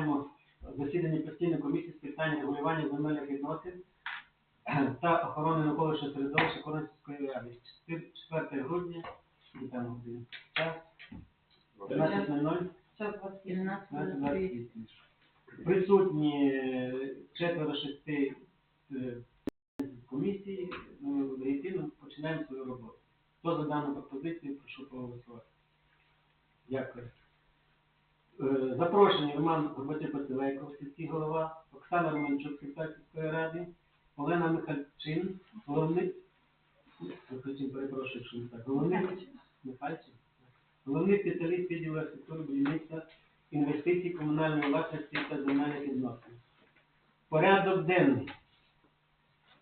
починаємо засідання постійної комісії з питань регулювання земельних відносин та охорони навколишнього середовища Коронської ради. 4 грудня, і там годин. Час 13.00. Час 17 12.28. Присутні е, четверо шести е, комісії, ми легітимно починаємо свою роботу. Хто за дану пропозицію, прошу проголосувати. Дякую. Е, Запрошені Роман Горбатюк Пацелейко, сільський голова, Оксана Романчук, секретар сільської ради, Олена Михальчин, головний, Михальчин, перепрошую, якщо не так, головний, Михальчин, головний спеціаліст відділу архітектури будівництва інвестицій, комунальної власності та земельних відносин. Порядок денний.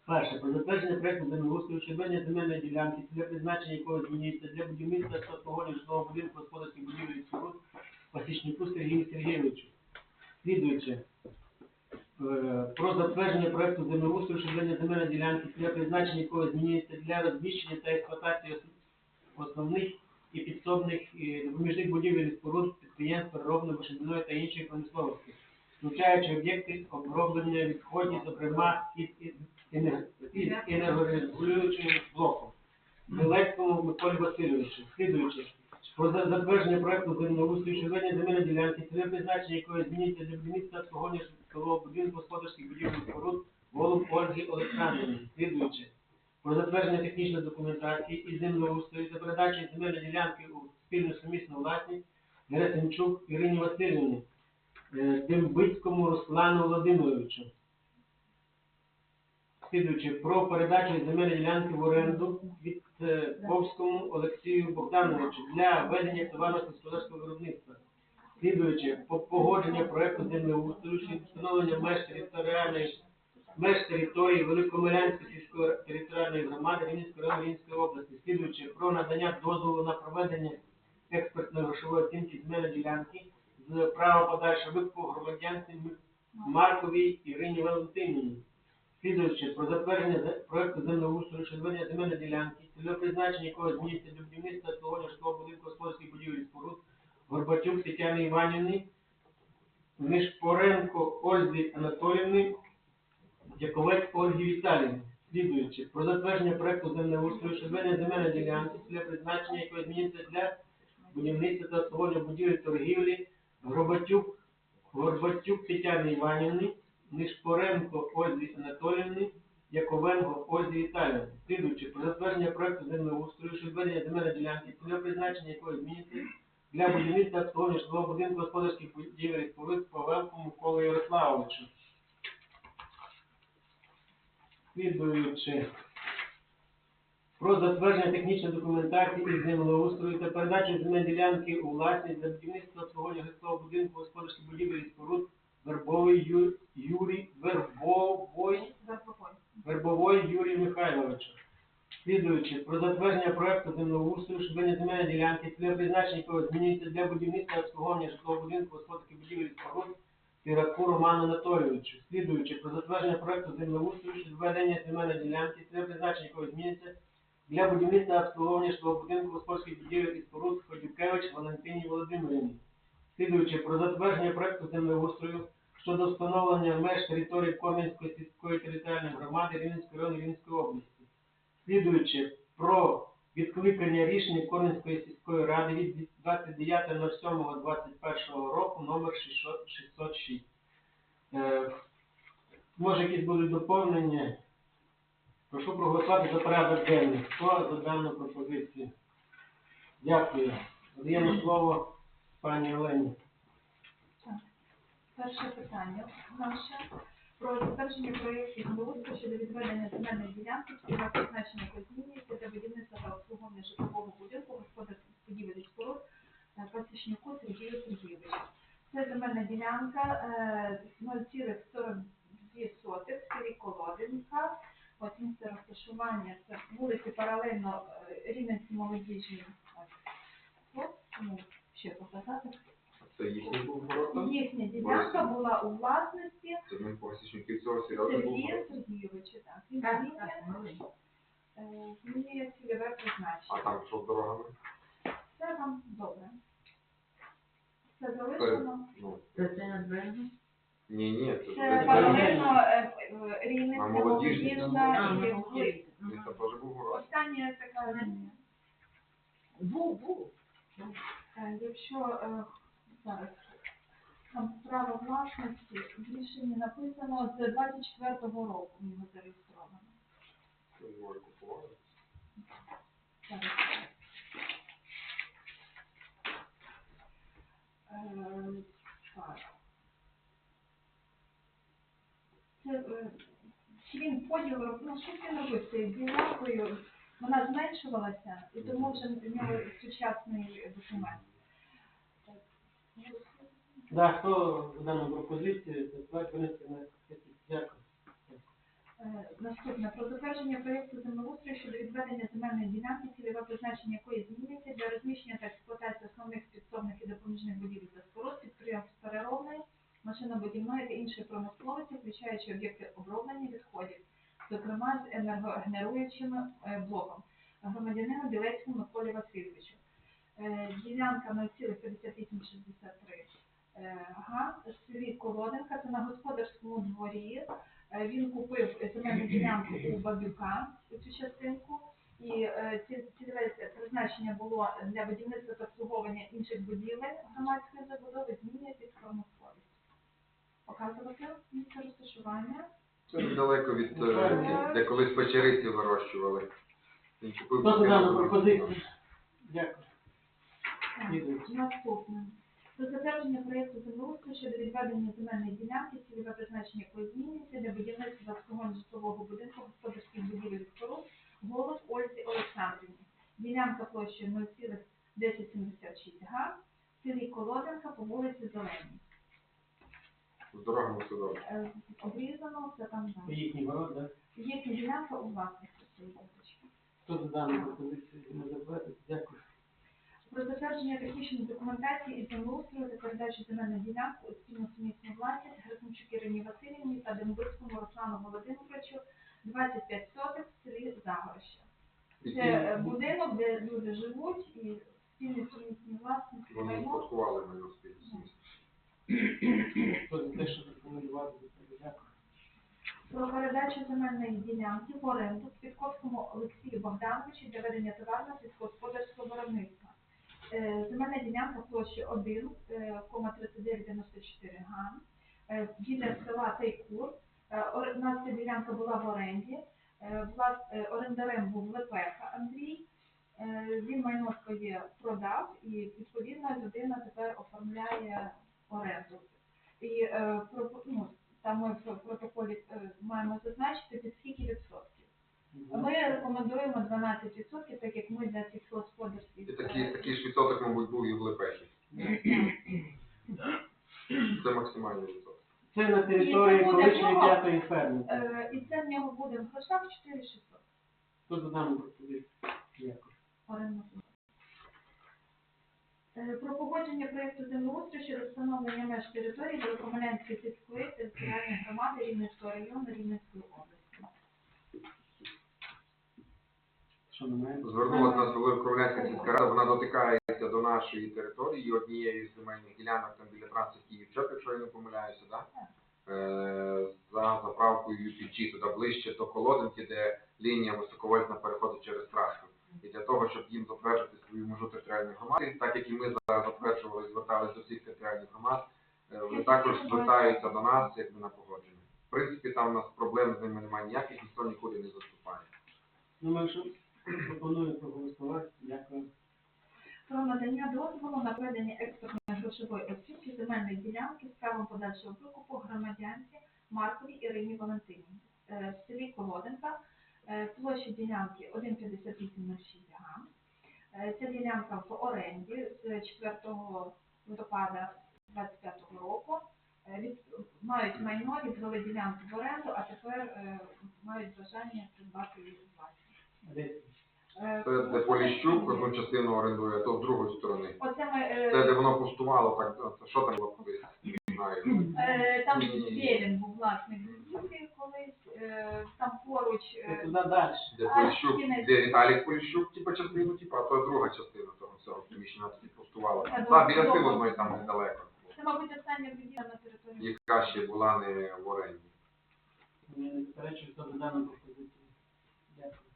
Перше. Про затвердження проекту землеустрою щодо земельної ділянки, для призначення якого змінюється для будівництва та житлового будинку господарських будівель і споруд Пасічнику Сергію Сергійовичу. Слідуюче. Е, Про затвердження проекту землеустрою щодо земельної ділянки, для призначення якого змінюється для розміщення та експлуатації основних і підсобних допоміжних будівель і споруд підприємств переробної, вишибної та іншої промисловості, включаючи об'єкти оброблення відходів, зокрема із енергорегулюючим блоком. Білецькому Миколі Васильовичу. Слідуючи. Про затвердження проекту землеустрою щодо земельної ділянки, цільове призначення якої змінюється для будівництва обслуговування житлового будинку господарських будівель і споруд Голуб Ольги Олександрівни. Слідуючи. Про затвердження технічної документації і землеустрою за передачі земельної ділянки у спільну сумісну власність Герасимчук Ірині Васильівні, е, Дембицькому Руслану Володимировичу. Слідуючи, про передачу земельної ділянки в оренду від Ковському Олексію Богдановичу для ведення товарного господарського виробництва. Слідуючи, по погодження проекту землеустрою щодо встановлення меж територіальної меж території Великомилянської сільської територіальної громади Рівненської району Рівненської області, слідуючи про надання дозволу на проведення експертної грошової оцінки земельної ділянки з права подальшого викупу громадянці Марковій Ірині Валентинівні. Слідуючи про затвердження за- проекту землеустрою щодо земельної ділянки, цільове призначення якого змінюється для будівництва обслуговування житлового будинку господарських будівель споруд Горбатюк Тетяни Іванівни, Мишпоренко Ользі Анатоліївни, Яковець Ольги Віталіївни. Слідуючи про затвердження проекту землеустрою щодо земельної ділянки, цільове призначення якого змінюється для будівництва та обслуговування будівель торгівлі Горбатюк, Горбатюк Тетяни Іванівни, Нишпоренко Ользі Анатоліївни, Яковенко Ользі Віталіївни. Слідуючи про затвердження проекту землеустрою щодо ведення земельної ділянки, цільове призначення якої змінюється для будівництва обслуговування будинку господарських будівель і споруд Павелку Миколи Ярославовичу. Слідуючи про затвердження технічної документації із землеустрою та передачу земельної ділянки у власність для будівництва обслуговування житлового будинку господарських будівель і споруд Вербовий. Юрій Вербовой Вербовой Юрій Михайловичу. Слідуючи про затвердження проекту землеустрою щодо земельної ділянки, цільове призначення якого змінюється для будівництва обслуговування житлового будинку господарських будівель і споруд Тираку Роману Анатолійовичу. Слідуючи про затвердження проекту землеустрою щодо ведення земельної ділянки, цільове призначення якого змінюється для будівництва обслуговування житлового будинку господарських будівель і споруд Ходюкевич Валентині Володимирівні. Слідуючи про затвердження проекту землеустрою щодо встановлення меж території Комінської сільської територіальної громади Рівненської району Рівненської області. Слідуючи про відкликання рішення Комінської сільської ради від 29.07.21 року номер 606. Е, може якісь будуть доповнення? Прошу проголосувати за порядок денний. Хто за дану пропозицію? Дякую. Даємо слово пані Олені. Перше питання наше про затвердження проєктів землеустрою щодо відведення земельної ділянки, цільове призначення якої змінюється для будівництва та обслуговування житлового будинку господарських будівель і споруд Пасічнику Сергію Сергійовичу. Це земельна ділянка е, 0,42 в селі Колодинка. От місце розташування це вулиці паралельно е, Рівненській молодіжній. Ось, от, тому ще показати. Це їхній був ворота? Їхня ділянка була у власності Це ми посічники цього серйозно був Сергія? Сергійовича. Так, він Так, змінює, так, е, змінює цільове А призначення. там що з дорогами? Це вам добре. Це залишено. Ну, Це це на берегу? ні, ні, це паралельно е, е, А Рівненська, молодіжні? молодіжна А, і ну, Глиб. Це теж був город. Остання така лінія. Був, був. Е, Якщо е, зараз там право власності в рішенні написано з 24-го року зареєстровано. Він Так. Це, е, чи він поділ робив, ну що робив з цією ділянкою, вона зменшувалася, і тому вже в нього сучасний документ. Да, хто дану пропозицію, це винести на сесію. Дякую. Е, Наступне про затвердження проєкту землеустрою щодо відведення земельної ділянки, цільове призначення якої змінюється для розміщення та експлуатації основних підсобних і допоміжних будівель та споруд, підприємств переробної, машинобудівної та іншої промисловості, включаючи об'єкти оброблення відходів, зокрема з енергогенеруючим е, блоком громадянину Білецькому Миколі Васильовичу. Е, Ділянка 0,5863 е, га, в селі Колоденка, це на господарському дворі. Е, Він купив земельну ділянку у цю частинку, і е, цільове призначення було для будівництва та обслуговування інших будівель громадської забудови, змінює під промисловість. Показувати місце розташування. Це недалеко від, е, де колись печериці вирощували. Він купив Хто за дану пропозицію? Дякую. Так, Наступне. Про затвердження проєкту землеустрою щодо відведення земельної ділянки, цільове призначення якої змінюється для будівництва обслуговування житлового будинку господарських будівель споруд голос Ользі Олександрівні. Ділянка площею 0,1076 га, в селі Колоденка по вулиці Зеленій. З дорогами все добре. Е, Обрізано, це там далі. їхній город, да? Їхня ділянка у власності цієї. Хто за дану пропозицію не затвердить? Дякую. Про затвердження технічної документації із землеустрою та передачу земельної ділянки у спільну сумісну власність Грицунчук Ірині Васильівні та Дембицькому Руслану Володимировичу 25 сотих в селі Загороща. Це е, будинок, де люди живуть і спільні сумісні власності Вони майно. Хто за те, щоб рекомендувати за. Про передачу земельної ділянки в оренду Квітковському Олексію Богдановичу для ведення товарного сільськогосподарського виробництва. Е, Земельна ділянка площі 1,3994 га. Е, Біля села Тайкур. Е, нас ця ділянка була в оренді. Е, влас- е, Орендарем був Лепеха Андрій. Е, Він майно своє продав і відповідно людина тепер оформляє оренду. І е, ну, там ми в протоколі е, маємо зазначити під скільки відсотків. Ми рекомендуємо 12 відсотків, так як ми для сільськогосподарських І такий, е, такий ж відсоток, мабуть, був і в Лепехі. Це максимальний відсоток. Це на території буде колишньої п'ятої ферми. е, і це в нього буде в грошах 4600 Хто за дану пропозицію? Дякую. орендна плата. Е, Про погодження проєкту землеустрою щодо встановлення меж території Великомилянської сільської територіальної громади Рівненського району Рівненської області. Що ми маємо? Звернулася нас Великокровлянська сільська рада, вона дотикається до нашої території, і однієї з земельних ділянок там біля транси Київчоп, якщо я не помиляюся, да? Е, за заправкою UPG, туди ближче до Колодинки, де лінія високовольтна переходить через трасу. І для того, щоб їм затвердити свою межу територіальної громади, так як і ми зараз затверджували, зверталися до всіх територіальних громад, е, вони також звертаються до нас якби на погодження. В принципі, там у нас проблем з ними немає ніяких, ніхто нікуди не заступає. Ну, ми пропоную проголосувати. Дякую. про надання дозволу на проведення експортної грошової оцінки земельної ділянки з правом подальшого викупу громадянці Марковій Ірині Валентинівні Е, в селі Колоденка. Е, Площа ділянки 1,5806 га. Е, Ця ділянка в оренді з 4 листопада 2025 року. Мають майно, відвели ділянку в оренду, а тепер мають бажання придбати її власність. Десь. Е, Це де Поліщук одну частину орендує, а то з другої сторони. Оце ми е, Це де воно пустувало, так ну, це що там було колись? Не знаю. Е, Там Ні-ні-ні. Був власник будівлі колись, е, там поруч Це е, туди далі. Де Поліщук, де Віталій Поліщук, типа частину, типа, а то друга частина того всього приміщення тоді користувалася. Я Так, біля силу там недалеко. Це, мабуть, остання будівля на території. Яка ще була не в оренді. Не не заперечую, хто за дану пропозицію. Дякую.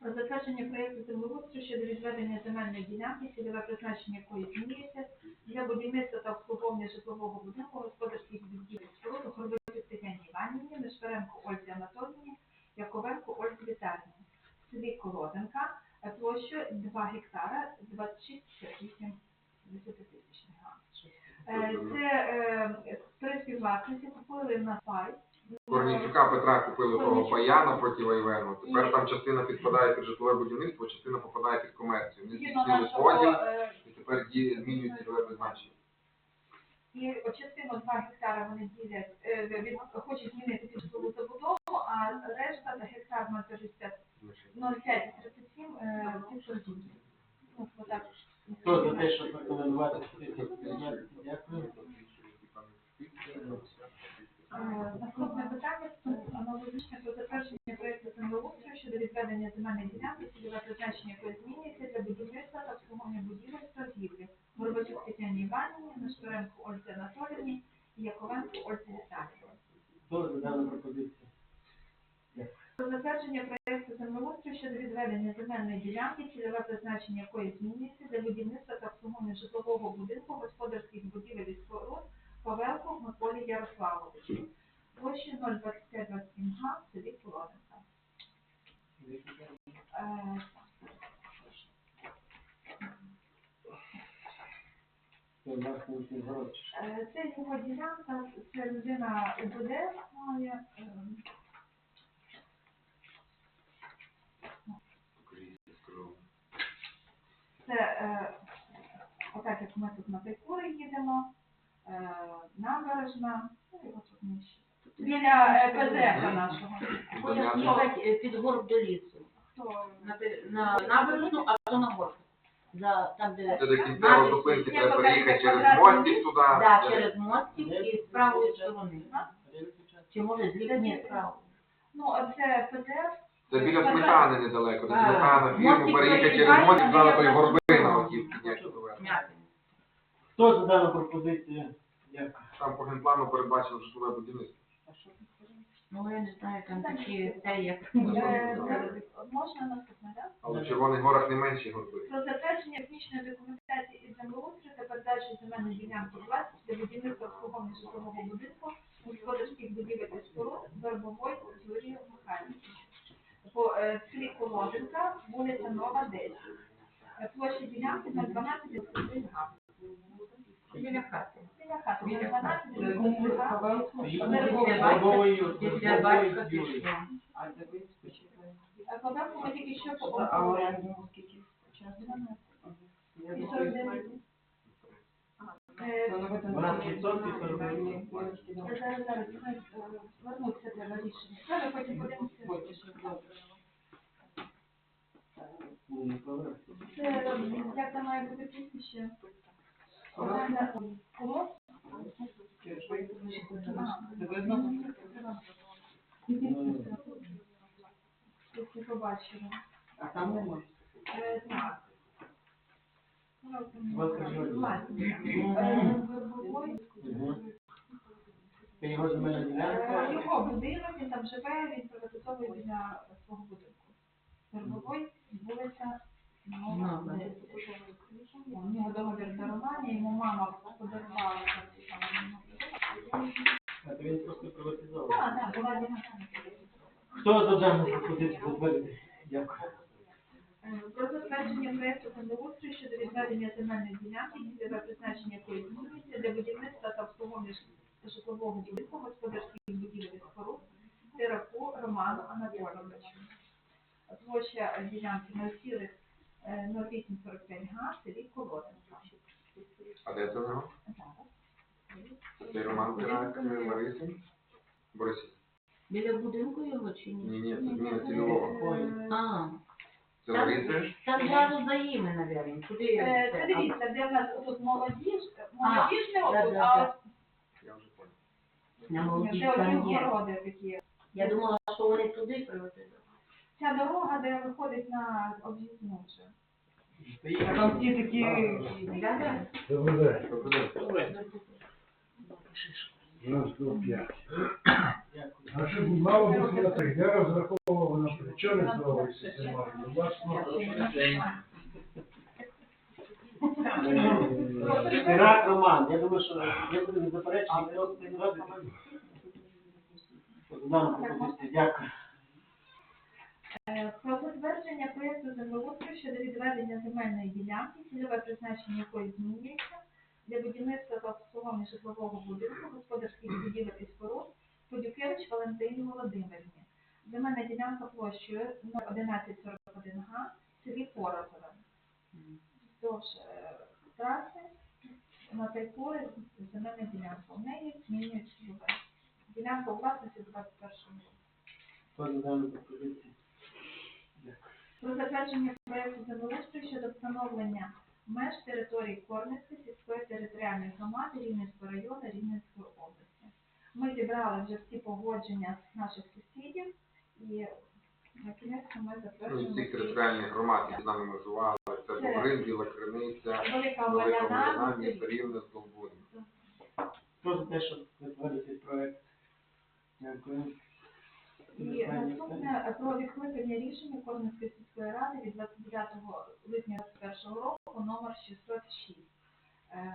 Про затвердження проєкту землеустрою щодо відведення земельної ділянки, цільове призначення якої змінюється для будівництва та обслуговування житлового будинку, господарських будівель споруд, Горбачук Тетяні Іванівні, Нешперенко Ользі Анатоліївні, Яковенко Ользі Віталіївні. В селі Колоденка, площу 2 гектара 26,58 десятитисячних га. Це е, три співвласниці купили на пай. Корнійчука Петра купили того Корнійчука. пая напроти Тепер там частина підпадає під житлове будівництво, частина попадає під комерцію. Вони Згідно здійснили нашого, поділ е, і тепер змінюють цільове призначення. І частину 2 гектара вони ділять, е, від, хочуть змінити під житлову забудову, а решта за гектар 0,50 0,537 е, під торгівлю. Ну, отак. Хто за те, щоб рекомендувати пропозицію прийняти? Дякую. Е, Наступне питання це аналогічне про затвердження проєкту землеустрою щодо відведення земельної ділянки, цільове призначення якої змінюється для будівництва та обслуговування будівель з торгівлі. Горбачук Тетяні Іванівні, Нешторенко Ользі Анатоліївні і Яковенко Ользі Віталіївні. Хто за дану пропозицію? Про затвердження проєкту землеустрою щодо відведення земельної ділянки, цільове призначення якої змінюється для будівництва та обслуговування житлового будинку, господарських будівель і споруд Павелку Миколі Ярославовичу. Площі 02527 га в селі Колоденка. Е, е, Це його ділянка, це людина УБД має. е, Це е, отак, як ми тут на Тайкури їдемо, е, набережна, ну його тут нижче. Біля е, ПЗФ нашого. Хочеш їхати е, під горб до лісу. Хто? На, те- на набережну, а то на горб. За, там, де... Це до кінцевої зупинки треба переїхати через мостик туди. Да, через мостик і з правої сторони. Чи може зліва? Ні, справа. Ну, а це ПЗФ. Це біля сметани недалеко. До А, сметана фірму переїхати через мостик, зараз той горби на отів підняти поверх. М'яти. Хто за дану пропозицію? Дякую. Там по генплану передбачено житлове будівництво. Ну, я не знаю, там такі те, як... Е, Можна наступне, так? Але в Червоних горах не менші горби. Про затвердження технічної документації із землеустрою та передачі земельної ділянки у власність для будівництва обслуговування житлового будинку, господарських будівель і споруд, Вербової Юрію Михайловичу. По е, селі Колодинка, вулиця Нова, 10. Е, Площа ділянки на 12 га. Біля хати. Біля хати Біля хати. га. Після Головою- Після батька головою Юрій. пішло. Е, ми тільки що А оренду скільки? І 49. Е, 12% 49. Зараз, зараз, е, вернуться треба рішення. Зараз потім подивимося. Ні, не поверх. Це, е, як там має бути прізвище? Не побачили. А там не. Е, Так. Його будинок, він там живе, він приватизовує біля свого будинку. Вербовой, вулиця Нова. Нова. десять. У нього договір дарування, йому мама подарувала там ці самі будинок. А то він просто приватизований. Так, так, була ділянка. Хто за дану пропозицію затвердити? Дякую. Е, Про затвердження проєкту землеустрою щодо відведення земельної ділянки, цільове призначення якої змінюється для будівництва та обслуговування житлового будинку, господарських будівель і споруд, Тераку Роману Анатолійовичу. Площа ділянки 0,0845 га селі Колоденка. А де це? Зараз. Це Роман Пирак Лариси? Борисів? Біля будинку його чи ні? Ні, ні, це зміна цільового. Е, А, Це Лариси? там зразу за іми, мабуть. Куди е, Це дивіться, де в нас тут молодіж, молодіжне, да, отут, да, а. Я вже понял. На от де одні є. городи такі. Я думала, що вони туди приватизували. Ця дорога, де виходить на об'їзну вже. Там ті такі... Да-да. Добрий день. Добрий день. У нас було п'ять. А що мало бути на три? Я розраховував на три. Чого не здавалося займати? У вас Ірак Роман, я думаю, що я буду не заперечений, хто згодиться. За дану пропозицію, дякую. Е, Про затвердження проєкту землеустрою щодо відведення земельної ділянки, цільове призначення якої змінюється для будівництва та обслуговування житлового будинку, господарських будівель і споруд Подюкевич Валентині Володимирівні. Земельна ділянка площею 01141 га, в селі Порозове. Вздовж е, траси на Тайпори земельна ділянка. У неї змінюють цільове. Ділянка у власності 21 року. Про затвердження проекту землеустрою щодо встановлення меж території Корницької сільської територіальної громади Рівненського району Рівненської області. Ми зібрали вже всі погодження наших сусідів і на кінець ми Ну, затверджуємо всіх територіальних громад, які з нами межували, це Це- Біла Криниця, Велика Воляна, місто Рівне, Здолбунь. Хто за те, щоб затвердити проект? Дякую. І наступне про відкликання рішення Корницької сільської ради від 29 липня 2021 року номер 606. Е,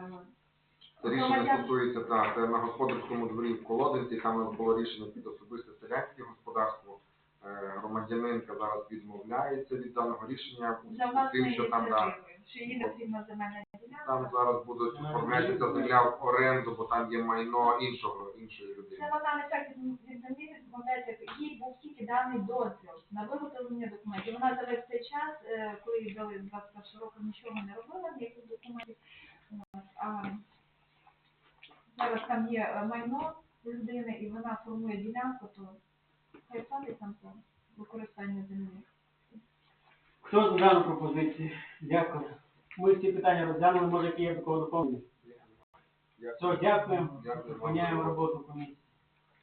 Це рішення стосується так, на господарському дворі в Колодинці, там було рішення під особисте селянське господарство. Е, Громадянинка зараз відмовляється від даного рішення, За тим, що там, да, що їй потрібна земельна ділянка. там зараз будуть оформлятися земля в оренду, бо там є майно іншого, іншої людини. Це вона не так від від землі відмовляється, їй був тільки даний дозвіл на виготовлення документів. Вона за весь цей час, е, коли їй дали 21 року, нічого не робила, ніяких документів. А зараз там є майно людини, і вона формує ділянку, то хай платить там за використання землі. Хто за дану пропозицію? Дякую. Ми всі питання розглянули, може, які є до кого доповнення? Все, дякуємо. Дякую. Зупиняємо роботу комісії.